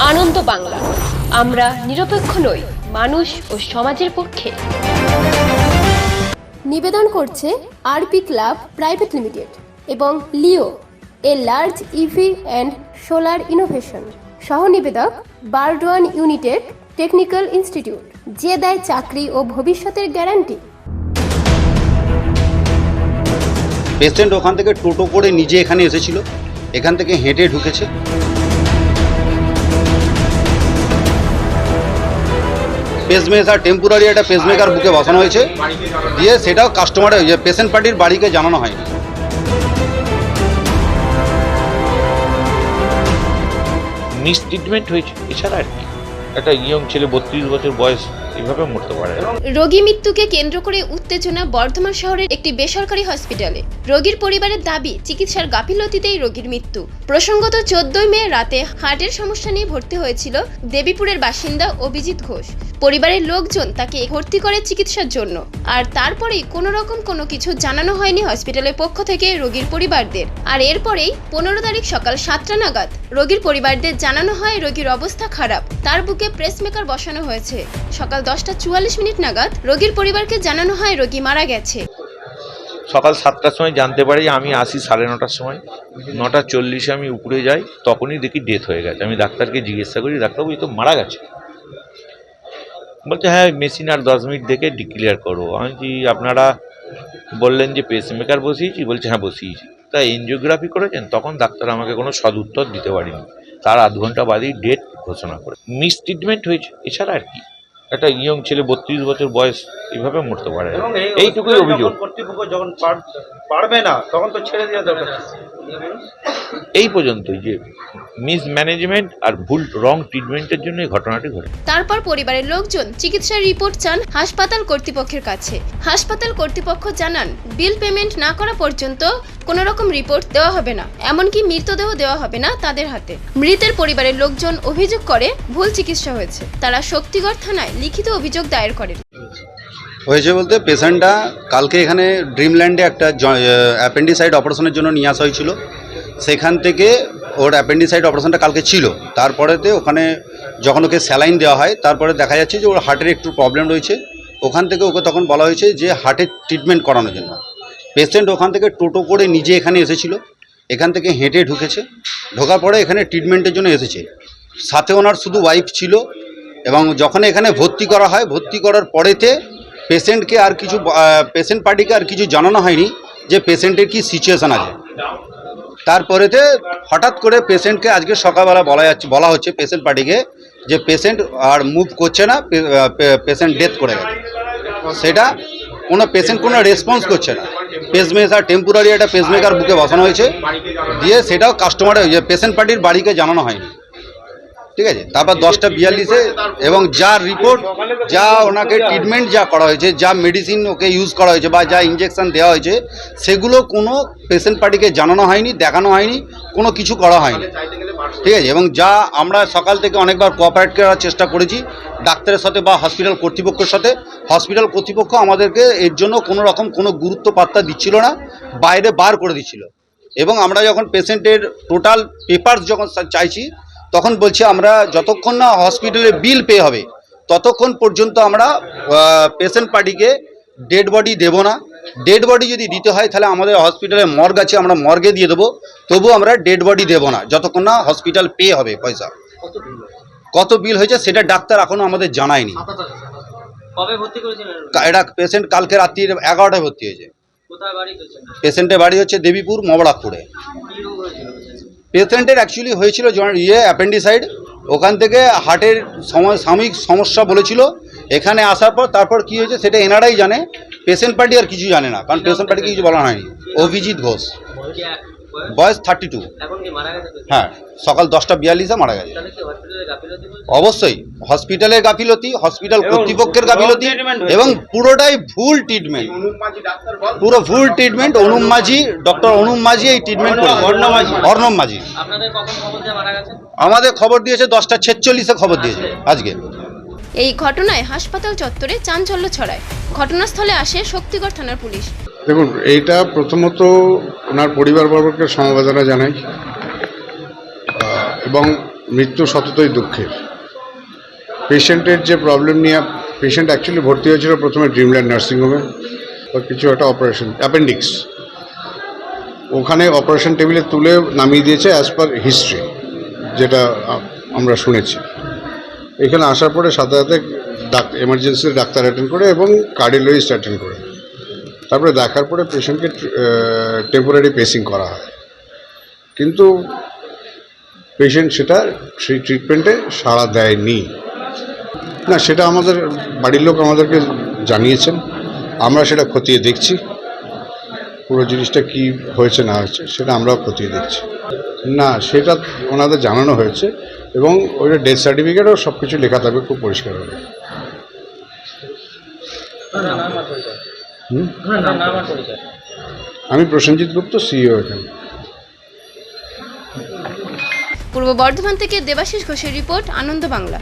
আনন্দ বাংলা। আমরা নিরপেক্ষ নই মানুষ ও সমাজের পক্ষে। নিবেদন করছে আরপি ক্লাব প্রাইভেট লিমিটেড এবং Leo A large EV and solar innovation. সহ নিবেদক বারডোয়ান ইউনিটেড টেকনিক্যাল ইনস্টিটিউট যে দেয় চাকরি ও ভবিষ্যতের গ্যারান্টি। পেশেন্ট ওখান থেকে টোটো করে নিজে এখানে এসেছিল। এখান থেকে হেঁটে ঢুকেছে। পেসমেকার টেম্পোরারি একটা পেসমেকার বুকে বসানো হয়েছে। দিয়ে সেটাও কাস্টমারের পেশেন্ট পার্টির বাড়িকে জানানো হয়নি। মিস ট্রিটমেন্ট হয়েছে, এছাড়া আর কি? একটা ইয়ং ছেলে বত্রিশ বছর বয়স এইভাবে মরতে পারে। রোগী মৃত্যুকে কেন্দ্র করে উত্তেজনা বর্ধমান শহরের একটি বেসরকারি হসপিটালে। রোগীর পরিবারের দাবি, চিকিৎসার গাফিলতিতেই রোগীর মৃত্যু। প্রসঙ্গত চোদ্দই মে রাতে হার্টের সমস্যা নিয়ে ভর্তি হয়েছিল দেবীপুরের বাসিন্দা অভিজিৎ ঘোষ। পরিবারের লোকজন তাকে ভর্তি করে চিকিৎসার জন্য। আর তারপরেই কোনো রকম কোনো কিছু জানানো হয়নি হসপিটালের পক্ষ থেকে রোগীর পরিবারদের। আর এরপরেই পনেরো তারিখ সকাল সাতটা নাগাদ রোগীর পরিবারদের জানানো হয় রোগীর অবস্থা খারাপ। তার বুকে প্রেসমেকার বসানো হয়েছে। সকাল দশটা চুয়াল্লিশ মিনিট নাগাদ রোগীর পরিবারকে জানানো হয় রোগী মারা গেছে। সকাল সাতটার সময় জানতে পারি, আমি আসি সাড়ে নটার সময়। নটা চল্লিশে আমি উপরে যাই, তখনই দেখি ডেথ হয়ে গেছে। আমি ডাক্তারকে জিজ্ঞাসা করি, ডাক্তারবাবু, এই তো মারা গেছে? বলছে হ্যাঁ মেশিন আর দশ মিনিট দেখে ডিক্লিয়ার করব আমি কি আপনারা বললেন যে পেসমেকার বসিয়েছি? বলছে হ্যাঁ বসিয়েছি। তা এনজিওগ্রাফি করেছেন? তখন ডাক্তার আমাকে কোনো সদুত্তর দিতে পারেনি। তার আধ ঘণ্টা বাদেই ডেট ঘোষণা করে। মিস ট্রিটমেন্ট হয়েছে। এছাড়া আর কি? একটা ইয়ং ছেলে বত্রিশ বছর বয়স এইভাবে মরতে পারে। এবং এইটুকুই অভিযোগ। কর্তৃপক্ষ যখন পারবে না তখন তো ছেড়ে দেওয়া দরকার এই পর্যন্তই যে মিস ম্যানেজমেন্ট আর ভুল রং ট্রিটমেন্টের জন্য এই ঘটনাটি ঘটে। তারপর পরিবারের লোকজন চিকিৎসার রিপোর্ট চান হাসপাতাল কর্তৃপক্ষের কাছে। হাসপাতাল কর্তৃপক্ষ জানান বিল পেমেন্ট না করা পর্যন্ত কোনো রকম রিপোর্ট দেওয়া হবে না। এমনকি মৃতদেহ দেওয়া হবে না তাদের হাতে। মৃতের পরিবারের লোকজন অভিযোগ করে ভুল চিকিৎসা হয়েছে। তারা শক্তিগড় থানায় লিখিত অভিযোগ দায়ের করেন। হয়েছে বলতে পেশেন্টটা কালকে এখানে ড্রিমল্যান্ডে একটা অ্যাপেন্ডিসাইড অপারেশনের জন্য নিয়ে আসা হয়েছিল। সেখান থেকে ওর অ্যাপেন্ডিসাইড অপারেশনটা কালকে ছিল। তারপরেতে ওখানে যখন ওকে স্যালাইন দেওয়া হয়, তারপরে দেখা যাচ্ছে যে ওর হার্টের একটু প্রবলেম রয়েছে। ওখান থেকে ওকে তখন বলা হয়েছে যে হার্টের ট্রিটমেন্ট করানোর জন্য। পেশেন্ট ওখান থেকে টোটো করে নিজে এখানে এসেছিল। এখান থেকে হেঁটে ঢুকেছে। ঢোকার পরে এখানে ট্রিটমেন্টের জন্য এসেছে। সাথে ওনার শুধু ওয়াইফ ছিল এবং যখন এখানে ভর্তি করা হয়, ভর্তি করার পরেতে পেশেন্টকে আর কিছু পেশেন্ট পার্টিকে আর কিছু জানানো হয়নি যে পেশেন্টের কি সিচুয়েশান আছে। তারপরেতে হঠাৎ করে পেশেন্টকে আজকে সকালবেলা বলা যাচ্ছে, বলা হচ্ছে পেশেন্ট পার্টিকে যে পেশেন্ট আর মুভ করছে না পেশেন্ট ডেথ করে গেছে। সেটা কোনো পেশেন্ট কোনো রেসপন্স করছে না। পেসমেকার টেম্পোরারি একটা পেসমেকার বুকে বসানো হয়েছে। দিয়ে সেটাও কাস্টমারের পেশেন্ট পার্টির বাড়িকে জানানো হয়নি। ঠিক আছে? তারপর দশটা বিয়াল্লিশে এবং যা রিপোর্ট যা ওনাকে ট্রিটমেন্ট যা করা হয়েছে যা মেডিসিন ওকে ইউজ করা হয়েছে বা যা ইঞ্জেকশন দেওয়া হয়েছে সেগুলো কোনো পেশেন্ট পার্টিকে জানানো হয়নি দেখানো হয়নি কোনো কিছু করা হয়নি। ঠিক আছে? এবং যা আমরা সকাল থেকে অনেকবার কোঅপারেট করার চেষ্টা করেছি ডাক্তারের সাথে বা হসপিটাল কর্তৃপক্ষের সাথে। হসপিটাল কর্তৃপক্ষ আমাদেরকে এর জন্য কোনো রকম কোনো গুরুত্ব পাত্তা দিচ্ছিল না বাইরে বার করে দিচ্ছিল। এবং আমরা যখন পেশেন্টের টোটাল পেপারস যখন চাইছি তখন বলছি আমরা যতক্ষণ না হসপিটালে বিল পে হবে ততক্ষণ পর্যন্ত আমরা পেশেন্ট পার্টিকে ডেড বডি দেবো না। ডেড বডি যদি দিতে হয় তাহলে আমাদের হসপিটালে মর্গ আছে আমরা মর্গে দিয়ে দেবো। তবু আমরা ডেড বডি দেবো না যতক্ষণ না হসপিটাল পে হবে পয়সা। কত বিল হয়েছে সেটা ডাক্তার এখনও আমাদের জানায়নি। এটা পেশেন্ট কালকে রাত্রি এগারোটায় ভর্তি হয়েছে। পেশেন্টের বাড়ি হচ্ছে দেবীপুর হয়েছিল পেশেন্টের অ্যাকচুয়ালি হয়েছিল জন- ইয়ে অ্যাপেন্ডিসাইড ওখান থেকে হার্টের সম- সাময়িক সমস্যা বলেছিল। এখানে আসার পর তারপর কি হয়েছে সেটা এনারাই জানে। পেশেন্ট পার্টি আর কিছু জানে না। কারণ পেশেন্ট পার্টিকে কিছু বলা হয়নি। অভিজিৎ ঘোষ। বয়স? থার্টি টু এখন কি মারা গেছে patient? হ্যাঁ সকাল দশটা বিয়াল্লিশে মারা গেছে? অবশ্যই হসপিটালের গাফিলতি হসপিটাল কর্তৃপক্ষের গাফিলতি এবং পুরোটাই ভুল ট্রিটমেন্ট পুরো ভুল ট্রিটমেন্ট অনুম মাঝি ডক্টর অনুম মাঝি এই ট্রিটমেন্ট করেছে অর্ণব মাঝি। আমাদের খবর দিয়েছে দশটা ছেচল্লিশে খবর দিয়েছে আজকে। এই ঘটনায় হাসপাতাল চত্বরে চাঞ্চল্য ছড়ায়। ঘটনাস্থলে আসে শক্তিগড় থানার পুলিশ। দেখুন, এইটা প্রথমত ওনার পরিবারবর্গকে সমবেদনা জানাই এবং মৃত্যু সততই দুঃখের। পেশেন্টের যে প্রবলেম নিয়ে পেশেন্ট অ্যাকচুয়ালি ভর্তি হয়েছিল প্রথমে ড্রিমল্যান্ড নার্সিংহোমে বা কিছু একটা অপারেশন অ্যাপেন্ডিক্স ওখানে অপারেশন টেবিলে তুলে নামিয়ে দিয়েছে অ্যাজ পার হিস্ট্রি যেটা আমরা শুনেছি। এখানে আসার পরে সাথে সাথে ডাক্তার এমার্জেন্সির ডাক্তার অ্যাটেন্ড করে এবং কার্ডিওলজিস্ট অ্যাটেন্ড করে। তারপরে দেখার পরে পেশেন্টকে টেম্পোরারি পেসিং করা হয়। কিন্তু পেশেন্ট সেটা সেই ট্রিটমেন্টে সাড়া দেয়নি। না, সেটা আমাদের বাড়ির লোক আমাদেরকে জানিয়েছেন। আমরা সেটা খতিয়ে দেখছি। পুরো জিনিসটা কি হয়েছে, না হয়েছে, সেটা আমরাও খতিয়ে দেখছি। না, সেটা ওনাদের জানানো হয়েছে এবং ওইটা ডেথ সার্টিফিকেটও সব কিছু লেখা থাকবে, খুব পরিষ্কার হবে হুম? আমি প্রসেনজিৎ গুপ্ত সিইও এখানে। পূর্ব বর্ধমান থেকে দেবাশিস ঘোষের রিপোর্ট আনন্দ বাংলা।